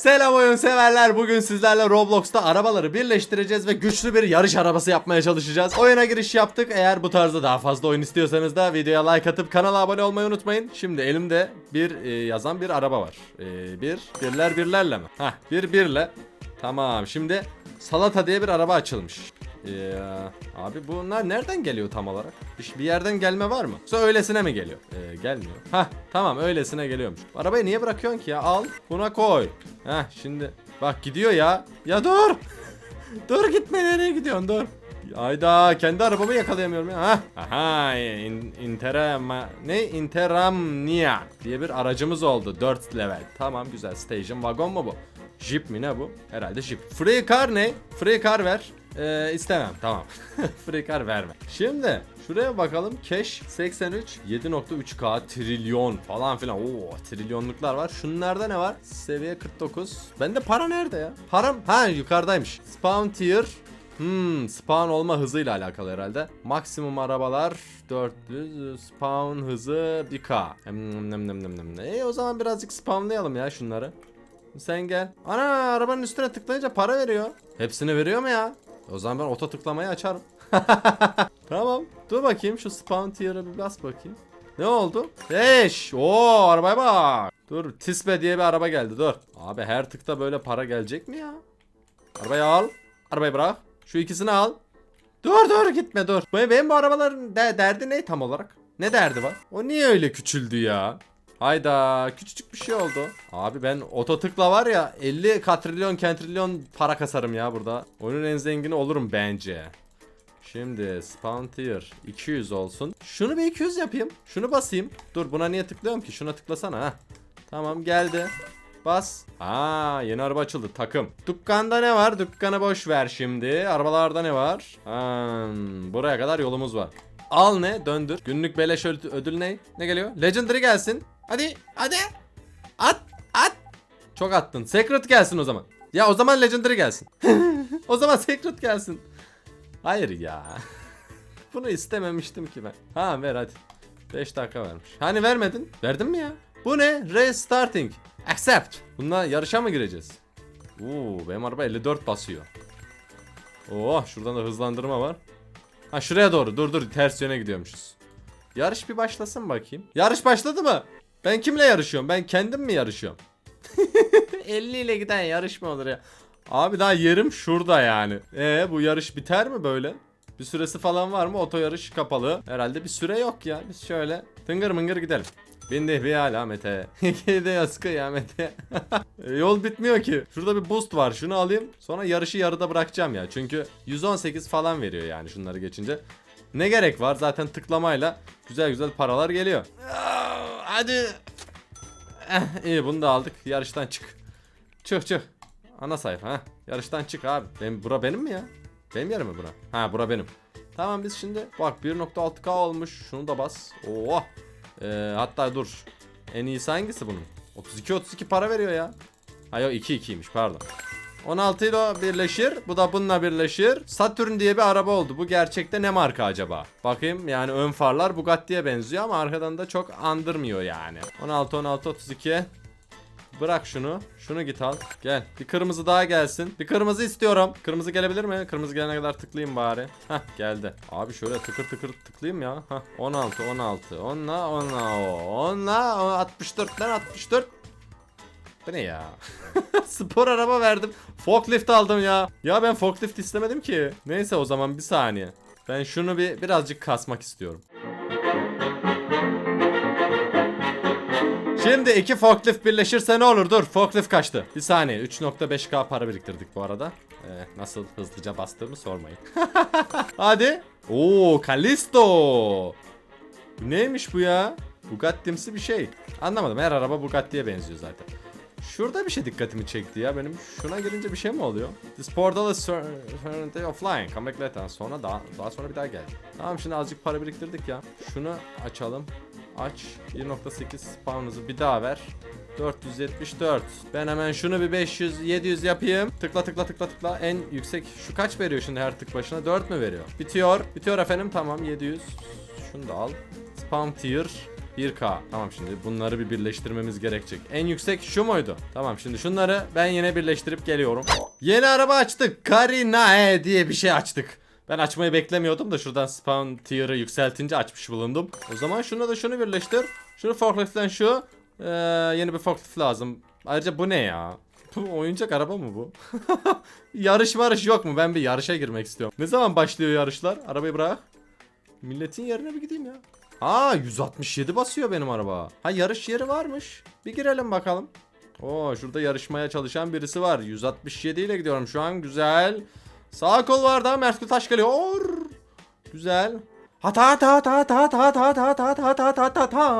Selam oyun severler. Bugün sizlerle Roblox'ta arabaları birleştireceğiz ve güçlü bir yarış arabası yapmaya çalışacağız. Oyuna giriş yaptık. Eğer bu tarzda daha fazla oyun istiyorsanız da videoya like atıp kanala abone olmayı unutmayın. Şimdi elimde bir e, yazan bir araba var. E, bir birler birlerle mi? Hah bir birle. Tamam şimdi salata diye bir araba açılmış. Ee, abi bunlar nereden geliyor tam olarak? Bir, bir yerden gelme var mı? Yoksa öylesine mi geliyor? Ee, gelmiyor. Hah tamam öylesine geliyormuş. Arabayı niye bırakıyorsun ki ya? Al buna koy. Heh şimdi bak gidiyor ya. Ya dur. dur gitme nereye gidiyorsun dur. Ayda kendi arabamı yakalayamıyorum ya. Hah. Aha in, Interama ne Interamnia diye bir aracımız oldu 4 level. Tamam güzel station wagon mu bu? Jeep mi ne bu? Herhalde Jeep. Free car ne? Free car ver. Ee, istemem tamam. Free car verme. Şimdi şuraya bakalım. Cash 83 7.3k trilyon falan filan. Oo trilyonluklar var. Şunlarda ne var? Seviye 49. Bende para nerede ya? Param ha yukarıdaymış. Spawn tier Hmm, spawn olma hızıyla alakalı herhalde. Maksimum arabalar 400, spawn hızı 1k. Hmm. E o zaman birazcık spawnlayalım ya şunları. Sen gel. Ana arabanın üstüne tıklayınca para veriyor. Hepsini veriyor mu ya? O zaman ben oto tıklamayı açarım. tamam. Dur bakayım şu spawn tier'a bir bas bakayım. Ne oldu? 5. Oo arabaya bak. Dur Tisbe diye bir araba geldi dur. Abi her tıkta böyle para gelecek mi ya? Arabayı al. Arabayı bırak. Şu ikisini al. Dur dur gitme dur. Benim, bu arabaların de, derdi ne tam olarak? Ne derdi var? O niye öyle küçüldü ya? Hayda küçücük bir şey oldu. Abi ben oto tıkla var ya 50 katrilyon kentrilyon para kasarım ya burada. Oyunun en zengini olurum bence. Şimdi spawn tier 200 olsun. Şunu bir 200 yapayım. Şunu basayım. Dur buna niye tıklıyorum ki? Şuna tıklasana ha. Tamam geldi. Bas. Aa yeni araba açıldı takım. Dükkanda ne var? Dükkanı boş ver şimdi. Arabalarda ne var? Hmm, buraya kadar yolumuz var. Al ne? Döndür. Günlük beleş ödül, ne? Ne geliyor? Legendary gelsin. Hadi. Hadi. At. At. Çok attın. Secret gelsin o zaman. Ya o zaman Legendary gelsin. o zaman Secret gelsin. Hayır ya. Bunu istememiştim ki ben. Ha ver hadi. 5 dakika vermiş. Hani vermedin? Verdin mi ya? Bu ne? Restarting. Accept. Bununla yarışa mı gireceğiz? Oo, benim araba 54 basıyor. Oo, şuradan da hızlandırma var. Ha şuraya doğru. Dur dur ters yöne gidiyormuşuz. Yarış bir başlasın bakayım. Yarış başladı mı? Ben kimle yarışıyorum? Ben kendim mi yarışıyorum? 50 ile giden yarış mı olur ya? Abi daha yerim şurada yani. E bu yarış biter mi böyle? Bir süresi falan var mı? Oto yarış kapalı. Herhalde bir süre yok ya. Biz şöyle tıngır mıngır gidelim. Bindi bir alamete. Gidiyoruz kıyamete. E, Yol bitmiyor ki. Şurada bir boost var. Şunu alayım. Sonra yarışı yarıda bırakacağım ya. Çünkü 118 falan veriyor yani şunları geçince. Ne gerek var? Zaten tıklamayla güzel güzel paralar geliyor. Aa, Hadi. Eh, iyi bunu da aldık. Yarıştan çık. Çık çık. Ana sayfa ha. Yarıştan çık abi. Benim, bura benim mi ya? Benim yerim mi bura? Ha bura benim. Tamam biz şimdi bak 1.6k olmuş. Şunu da bas. Oo. Ee, hatta dur. En iyisi hangisi bunun? 32 32 para veriyor ya. Ha yok 2 2'ymiş pardon. 16 ile birleşir. Bu da bununla birleşir. Saturn diye bir araba oldu. Bu gerçekte ne marka acaba? Bakayım yani ön farlar Bugatti'ye benziyor ama arkadan da çok andırmıyor yani. 16 16 32. Bırak şunu. Şunu git al. Gel. Bir kırmızı daha gelsin. Bir kırmızı istiyorum. Kırmızı gelebilir mi? Kırmızı gelene kadar tıklayayım bari. Hah geldi. Abi şöyle tıkır tıkır tıklayayım ya. Hah 16 16. Onla onla. Onla 64'ten 64. Bu ne ya? Spor araba verdim. Forklift aldım ya. Ya ben forklift istemedim ki. Neyse o zaman bir saniye. Ben şunu bir birazcık kasmak istiyorum. Şimdi iki forklift birleşirse ne olur? Dur forklift kaçtı. Bir saniye 3.5k para biriktirdik bu arada. Ee, nasıl hızlıca bastığımı sormayın. Hadi. Oo Kalisto. Neymiş bu ya? Bugatti'msi bir şey. Anlamadım her araba Bugatti'ye benziyor zaten. Şurada bir şey dikkatimi çekti ya benim. Şuna gelince bir şey mi oluyor? This portal is currently offline. Come back later. Sonra daha, daha sonra bir daha gel. Tamam şimdi azıcık para biriktirdik ya. Şunu açalım. Aç. 1.8 pound'uzu bir daha ver. 474. Ben hemen şunu bir 500 700 yapayım. Tıkla tıkla tıkla tıkla. En yüksek şu kaç veriyor şimdi her tık başına? 4 mü veriyor? Bitiyor. Bitiyor efendim. Tamam 700. Şunu da al. Spam tier 1K. Tamam şimdi bunları bir birleştirmemiz gerekecek. En yüksek şu muydu? Tamam şimdi şunları ben yine birleştirip geliyorum. Yeni araba açtık. Karinae diye bir şey açtık. Ben açmayı beklemiyordum da şuradan spawn tier'ı yükseltince açmış bulundum. O zaman şunu da şunu birleştir. Şunu forkliftten şu. Ee, yeni bir forklift lazım. Ayrıca bu ne ya? Bu oyuncak araba mı bu? Yarış marış yok mu? Ben bir yarışa girmek istiyorum. Ne zaman başlıyor yarışlar? Arabayı bırak. Milletin yerine bir gideyim ya. Aa 167 basıyor benim araba. Ha yarış yeri varmış. Bir girelim bakalım. Oo şurada yarışmaya çalışan birisi var. 167 ile gidiyorum şu an. Güzel. Sağ kol var da Mert Taş geliyor. Güzel. Hata hata hata hata hata hata hata hata hata hata hata hata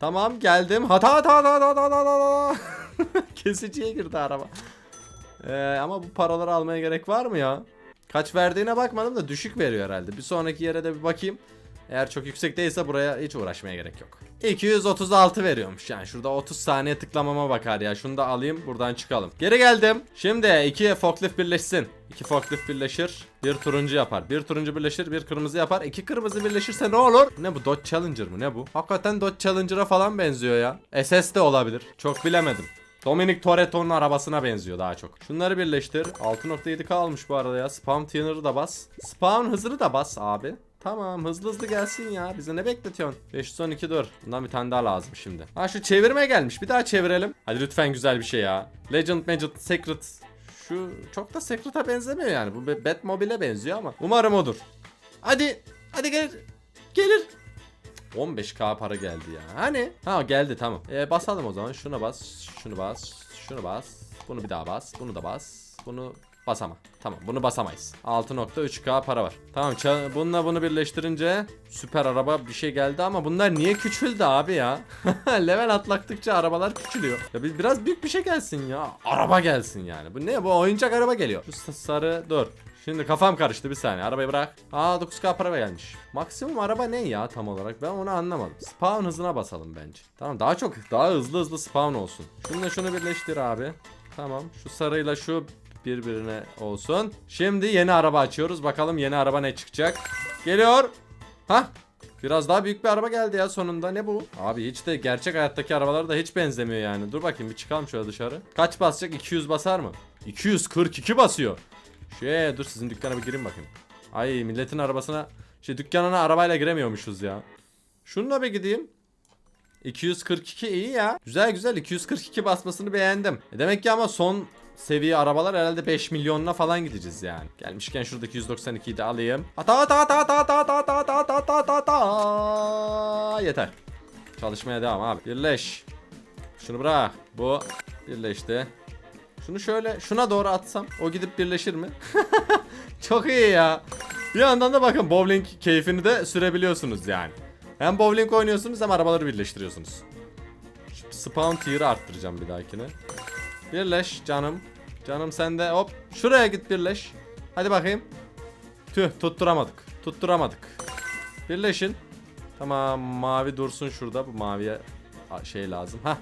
Tamam geldim. Hata hata hata hata hata hata hata Kesiciye girdi araba. Ee, ama bu paraları almaya gerek var mı ya? Kaç verdiğine bakmadım da düşük veriyor herhalde. Bir sonraki yere de bir bakayım. Eğer çok yüksek değilse buraya hiç uğraşmaya gerek yok. 236 veriyormuş yani şurada 30 saniye tıklamama bakar ya. Şunu da alayım buradan çıkalım. Geri geldim. Şimdi iki forklift birleşsin. İki forklift birleşir. Bir turuncu yapar. Bir turuncu birleşir. Bir kırmızı yapar. İki kırmızı birleşirse ne olur? Ne bu Dodge Challenger mı ne bu? Hakikaten Dodge Challenger'a falan benziyor ya. SS de olabilir. Çok bilemedim. Dominic Toretto'nun arabasına benziyor daha çok. Şunları birleştir. 6.7k almış bu arada ya. Spawn tuner'ı da bas. Spawn hızını da bas abi. Tamam hızlı hızlı gelsin ya. Bize ne bekletiyorsun? 512 dur. Bundan bir tane daha lazım şimdi. Ha şu çevirme gelmiş. Bir daha çevirelim. Hadi lütfen güzel bir şey ya. Legend, Magic, Secret. Şu çok da Secret'a benzemiyor yani. Bu Batmobile'e benziyor ama. Umarım odur. Hadi. Hadi gelir. Gelir. 15k para geldi ya. Hani? Ha geldi tamam. Ee, basalım o zaman. Şuna bas. Şunu bas. Şunu bas. Bunu bir daha bas. Bunu da bas. Bunu basama. Tamam bunu basamayız. 6.3k para var. Tamam bununla bunu birleştirince süper araba bir şey geldi ama bunlar niye küçüldü abi ya? Level atlattıkça arabalar küçülüyor. Ya bir, biraz büyük bir şey gelsin ya. Araba gelsin yani. Bu ne bu oyuncak araba geliyor. Şu sa- sarı dur. Şimdi kafam karıştı bir saniye arabayı bırak. Aa 9k para gelmiş. Maksimum araba ne ya tam olarak ben onu anlamadım. Spawn hızına basalım bence. Tamam daha çok daha hızlı hızlı spawn olsun. Şununla şunu birleştir abi. Tamam şu sarıyla şu birbirine olsun. Şimdi yeni araba açıyoruz. Bakalım yeni araba ne çıkacak. Geliyor. Ha? Biraz daha büyük bir araba geldi ya sonunda. Ne bu? Abi hiç de gerçek hayattaki arabalara da hiç benzemiyor yani. Dur bakayım bir çıkalım şöyle dışarı. Kaç basacak? 200 basar mı? 242 basıyor. Şey dur sizin dükkana bir gireyim bakayım. Ay milletin arabasına şey dükkanına arabayla giremiyormuşuz ya. Şununla bir gideyim. 242 iyi ya. Güzel güzel 242 basmasını beğendim. E demek ki ama son seviye arabalar herhalde 5 milyonuna falan gideceğiz yani. Gelmişken şuradaki 192'yi de alayım. Ata ata ata ata ata ata ata ata ata ata ata Yeter. Çalışmaya devam abi. Birleş. Şunu bırak. Bu birleşti. Şunu şöyle şuna doğru atsam o gidip birleşir mi? Çok iyi ya. Bir yandan da bakın bowling keyfini de sürebiliyorsunuz yani. Hem bowling oynuyorsunuz hem arabaları birleştiriyorsunuz. Şu Spawn tier'ı arttıracağım bir dahakine. Birleş canım. Canım sen de hop şuraya git birleş. Hadi bakayım. Tüh tutturamadık. Tutturamadık. Birleşin. Tamam mavi dursun şurada. Bu maviye şey lazım. Ha.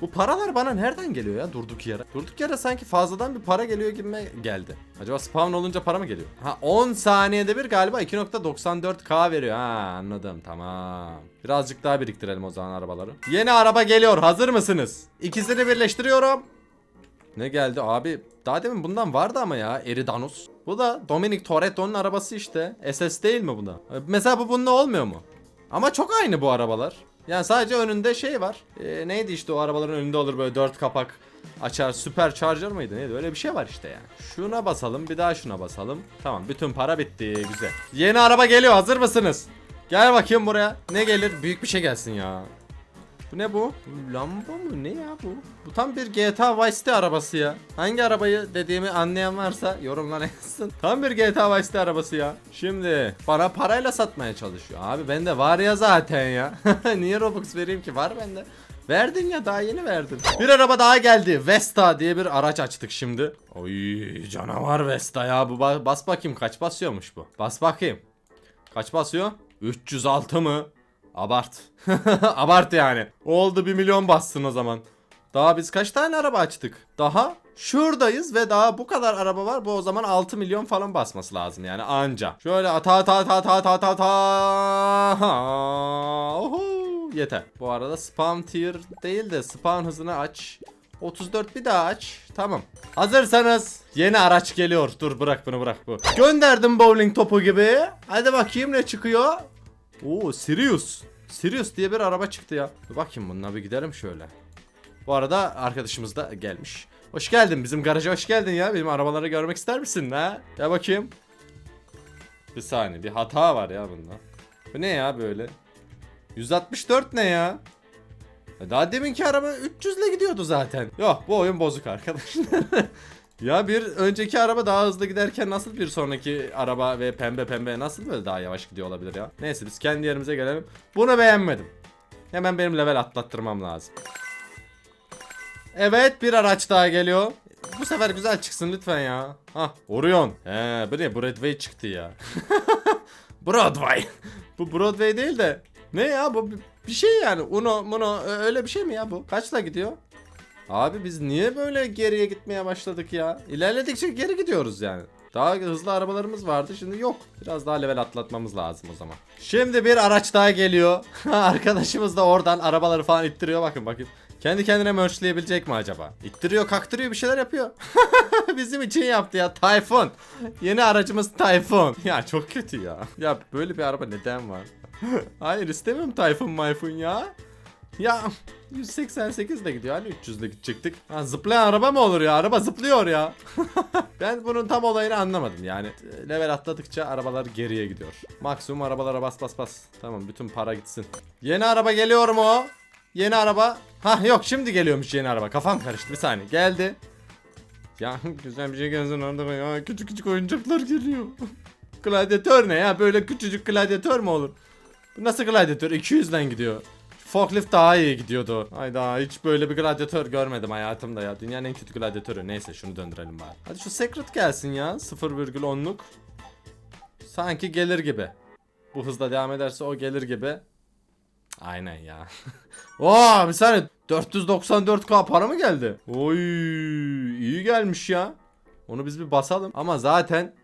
Bu paralar bana nereden geliyor ya durduk yere? Durduk yere sanki fazladan bir para geliyor gibime geldi. Acaba spawn olunca para mı geliyor? Ha 10 saniyede bir galiba 2.94k veriyor. Ha anladım tamam. Birazcık daha biriktirelim o zaman arabaları. Yeni araba geliyor hazır mısınız? İkisini birleştiriyorum. Ne geldi abi? Daha demin bundan vardı ama ya Eridanus. Bu da Dominic Toretto'nun arabası işte. SS değil mi bu da? E, Mesela bu bununla olmuyor mu? Ama çok aynı bu arabalar. Yani sadece önünde şey var. E, neydi işte o arabaların önünde olur böyle dört kapak açar. Süper Charger mıydı neydi? Öyle bir şey var işte yani. Şuna basalım bir daha şuna basalım. Tamam bütün para bitti güzel. Yeni araba geliyor hazır mısınız? Gel bakayım buraya. Ne gelir? Büyük bir şey gelsin ya. Bu ne bu? Lamba mı? Ne ya bu? Bu tam bir GTA Vice City arabası ya. Hangi arabayı dediğimi anlayan varsa yorumlara yazsın. Tam bir GTA Vice City arabası ya. Şimdi bana parayla satmaya çalışıyor. Abi bende var ya zaten ya. Niye Robux vereyim ki? Var bende. Verdin ya daha yeni verdin. Bir araba daha geldi. Vesta diye bir araç açtık şimdi. Oy canavar Vesta ya. Bu ba- bas bakayım kaç basıyormuş bu. Bas bakayım. Kaç basıyor? 306 mı? Abart. Abart yani. Oldu 1 milyon bassın o zaman. Daha biz kaç tane araba açtık? Daha şuradayız ve daha bu kadar araba var. Bu o zaman 6 milyon falan basması lazım yani anca. Şöyle ata ata ata ata ata ata. Oho, yeter. Bu arada spam tier değil de spam hızını aç. 34 bir daha aç. Tamam. Hazırsanız yeni araç geliyor. Dur bırak bunu bırak bu. Gönderdim bowling topu gibi. Hadi bakayım ne çıkıyor. Oo Sirius. Sirius diye bir araba çıktı ya. Dur bakayım bununla bir gidelim şöyle. Bu arada arkadaşımız da gelmiş. Hoş geldin bizim garaja hoş geldin ya. Benim arabaları görmek ister misin ha? Gel bakayım. Bir saniye bir hata var ya bunda. Bu ne ya böyle? 164 ne ya? E Daha deminki araba 300 ile gidiyordu zaten. Yok bu oyun bozuk arkadaşlar. ya bir önceki araba daha hızlı giderken nasıl bir sonraki araba ve pembe pembe nasıl böyle daha yavaş gidiyor olabilir ya? Neyse biz kendi yerimize gelelim. Bunu beğenmedim. Hemen benim level atlattırmam lazım. Evet bir araç daha geliyor. Bu sefer güzel çıksın lütfen ya. Hah Orion. He bu ne Broadway çıktı ya. Broadway. bu Broadway değil de. Ne ya bu bir- şey yani. Uno Muno ö- öyle bir şey mi ya bu? Kaçla gidiyor? Abi biz niye böyle geriye gitmeye başladık ya? İlerledikçe geri gidiyoruz yani. Daha hızlı arabalarımız vardı şimdi yok. Biraz daha level atlatmamız lazım o zaman. Şimdi bir araç daha geliyor. Arkadaşımız da oradan arabaları falan ittiriyor bakın bakın. Kendi kendine merchleyebilecek mi acaba? İttiriyor kaktırıyor bir şeyler yapıyor. Bizim için yaptı ya Tayfun. Yeni aracımız Tayfun. Ya çok kötü ya. Ya böyle bir araba neden var? Hayır istemiyorum Tayfun Mayfun ya. Ya 188 de gidiyor hani 300 de gidecektik. Ha, zıplayan araba mı olur ya? Araba zıplıyor ya. ben bunun tam olayını anlamadım yani. Level atladıkça arabalar geriye gidiyor. Maksimum arabalara bas bas bas. Tamam bütün para gitsin. Yeni araba geliyor mu? Yeni araba. Ha yok şimdi geliyormuş yeni araba. Kafam karıştı bir saniye. Geldi. Ya güzel bir şey gelsin orada ya. Küçük küçük oyuncaklar geliyor. Gladyatör ne ya? Böyle küçücük gladyatör mü olur? Bu nasıl gladyatör? 200'den gidiyor. Forklift daha iyi gidiyordu. Hayda hiç böyle bir gladyatör görmedim hayatımda ya. Dünyanın en kötü gladyatörü. Neyse şunu döndürelim bari. Hadi şu secret gelsin ya. 0,10'luk. Sanki gelir gibi. Bu hızla devam ederse o gelir gibi. Aynen ya. Oo bir saniye 494k para mı geldi? Oy iyi gelmiş ya. Onu biz bir basalım. Ama zaten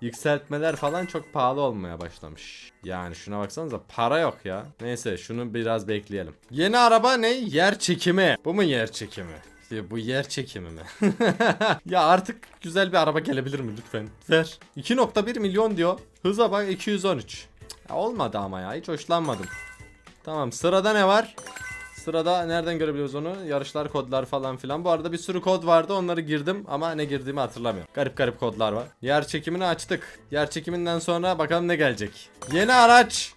Yükseltmeler falan çok pahalı olmaya başlamış. Yani şuna baksanıza para yok ya. Neyse şunu biraz bekleyelim. Yeni araba ne? Yer çekimi. Bu mu yer çekimi? Ya bu yer çekimi mi? ya artık güzel bir araba gelebilir mi lütfen? Ver. 2.1 milyon diyor. Hıza bak 213. Cık, ya olmadı ama ya hiç hoşlanmadım. Tamam sırada ne var? Sırada nereden görebiliyoruz onu? Yarışlar, kodlar falan filan. Bu arada bir sürü kod vardı. Onları girdim ama ne girdiğimi hatırlamıyorum. Garip garip kodlar var. Yer çekimini açtık. Yer çekiminden sonra bakalım ne gelecek. Yeni araç.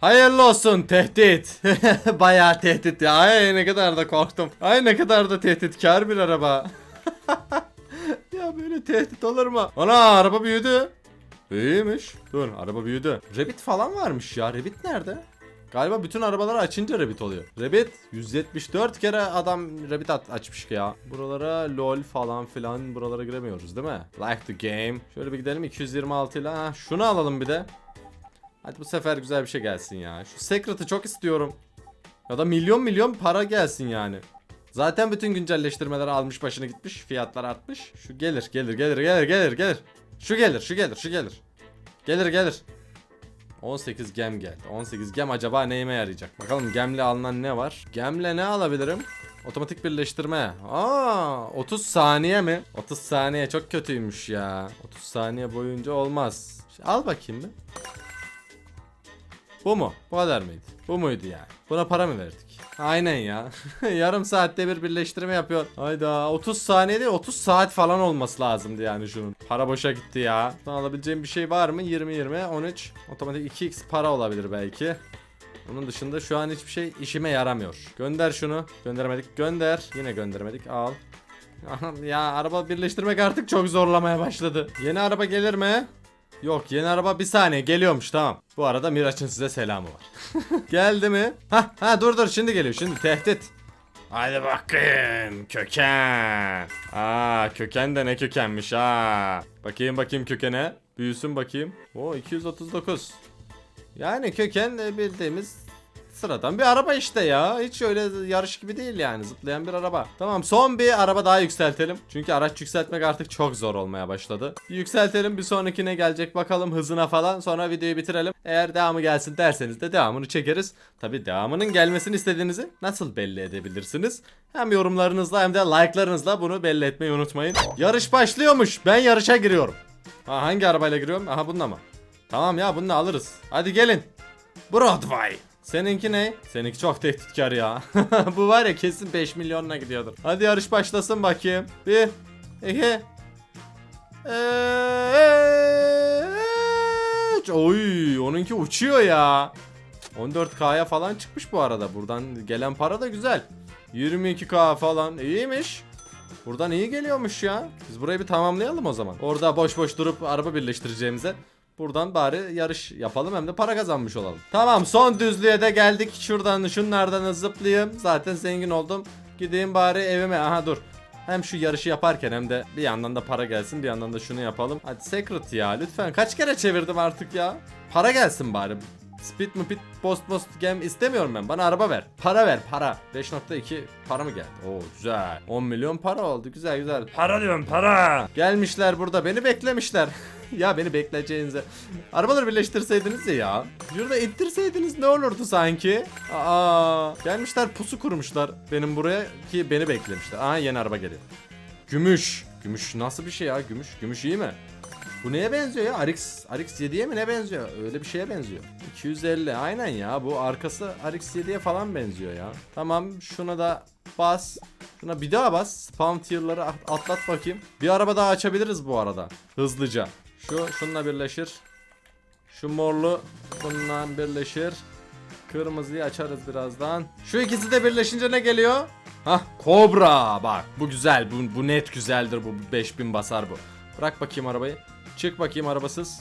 Hayırlı olsun tehdit. Bayağı tehdit ya. Ay ne kadar da korktum. Ay ne kadar da tehditkar bir araba. ya böyle tehdit olur mu? Ana araba büyüdü. İyiymiş. Dur araba büyüdü. Rabbit falan varmış ya. Rabbit nerede? Galiba bütün arabaları açınca Rabbit oluyor. Rabbit 174 kere adam Rabbit at- açmış ya. Buralara lol falan filan buralara giremiyoruz değil mi? Like the game. Şöyle bir gidelim 226 ile. Ha, şunu alalım bir de. Hadi bu sefer güzel bir şey gelsin ya. Şu Secret'ı çok istiyorum. Ya da milyon milyon para gelsin yani. Zaten bütün güncelleştirmeler almış başını gitmiş. Fiyatlar artmış. Şu gelir gelir gelir gelir gelir gelir. Şu gelir şu gelir şu gelir. Gelir gelir. 18 gem geldi. 18 gem acaba neyime yarayacak? Bakalım gemle alınan ne var? Gemle ne alabilirim? Otomatik birleştirme. Aa, 30 saniye mi? 30 saniye çok kötüymüş ya. 30 saniye boyunca olmaz. Al bakayım bir. Bu mu? Bu kadar mıydı? Bu muydu yani? Buna para mı verdik? Aynen ya. Yarım saatte bir birleştirme yapıyor. Hayda 30 saniye değil 30 saat falan olması lazımdı yani şunun. Para boşa gitti ya. Buradan alabileceğim bir şey var mı? 20 20 13. Otomatik 2x para olabilir belki. Onun dışında şu an hiçbir şey işime yaramıyor. Gönder şunu. Göndermedik. Gönder. Yine göndermedik. Al. ya araba birleştirmek artık çok zorlamaya başladı. Yeni araba gelir mi? Yok yeni araba bir saniye geliyormuş tamam. Bu arada Miraç'ın size selamı var. Geldi mi? Ha ha dur dur şimdi geliyor şimdi tehdit. Hadi bakayım köken. Aa köken de ne kökenmiş ha. Bakayım bakayım kökene. Büyüsün bakayım. O 239. Yani köken de bildiğimiz sıradan bir araba işte ya. Hiç öyle yarış gibi değil yani. Zıplayan bir araba. Tamam son bir araba daha yükseltelim. Çünkü araç yükseltmek artık çok zor olmaya başladı. Bir yükseltelim bir sonrakine gelecek bakalım hızına falan. Sonra videoyu bitirelim. Eğer devamı gelsin derseniz de devamını çekeriz. Tabi devamının gelmesini istediğinizi nasıl belli edebilirsiniz? Hem yorumlarınızla hem de like'larınızla bunu belli etmeyi unutmayın. Yarış başlıyormuş. Ben yarışa giriyorum. Ha, hangi arabayla giriyorum? Aha bununla mı? Tamam ya bunu da alırız. Hadi gelin. Broadway. Seninki ne? Seninki çok tehditkar ya. Bu var ya kesin 5 milyonuna gidiyordur. Hadi yarış başlasın bakayım. Bir, iki, üç. Oy, onunki uçuyor ya. 14K'ya falan çıkmış bu arada. Buradan gelen para da güzel. 22K falan iyiymiş. Buradan iyi geliyormuş ya. Biz burayı bir tamamlayalım o zaman. Orada boş boş durup araba birleştireceğimize buradan bari yarış yapalım hem de para kazanmış olalım. Tamam son düzlüğe de geldik. Şuradan şunlardan zıplayayım. Zaten zengin oldum. Gideyim bari evime. Aha dur. Hem şu yarışı yaparken hem de bir yandan da para gelsin bir yandan da şunu yapalım. Hadi secret ya lütfen. Kaç kere çevirdim artık ya. Para gelsin bari. Speed mupit post post game istemiyorum ben. Bana araba ver. Para ver para. 5.2 para mı geldi? Oo güzel. 10 milyon para oldu. Güzel güzel. Para diyorum para. Gelmişler burada beni beklemişler. ya beni bekleyeceğinize. Arabaları birleştirseydiniz ya ya. Şurada ittirseydiniz ne olurdu sanki? Aa, gelmişler pusu kurmuşlar benim buraya ki beni beklemişler. Aa yeni araba geliyor. Gümüş. Gümüş nasıl bir şey ya? Gümüş. Gümüş iyi mi? Bu neye benziyor ya? RX, RX 7'ye mi ne benziyor? Öyle bir şeye benziyor. 250 aynen ya bu arkası RX 7'ye falan benziyor ya. Tamam şuna da bas. Şuna bir daha bas. Spam tier'ları at- atlat bakayım. Bir araba daha açabiliriz bu arada. Hızlıca. Şu şununla birleşir. Şu morlu bununla birleşir. Kırmızıyı açarız birazdan. Şu ikisi de birleşince ne geliyor? Hah Kobra bak bu güzel bu, bu net güzeldir bu 5000 basar bu. Bırak bakayım arabayı. Çık bakayım arabasız.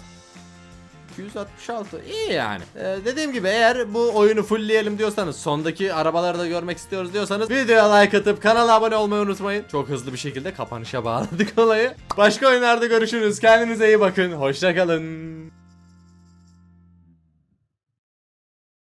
266 iyi yani. Ee, dediğim gibi eğer bu oyunu fullleyelim diyorsanız sondaki arabaları da görmek istiyoruz diyorsanız videoya like atıp kanala abone olmayı unutmayın. Çok hızlı bir şekilde kapanışa bağladık olayı. Başka oyunlarda görüşürüz. Kendinize iyi bakın. Hoşçakalın.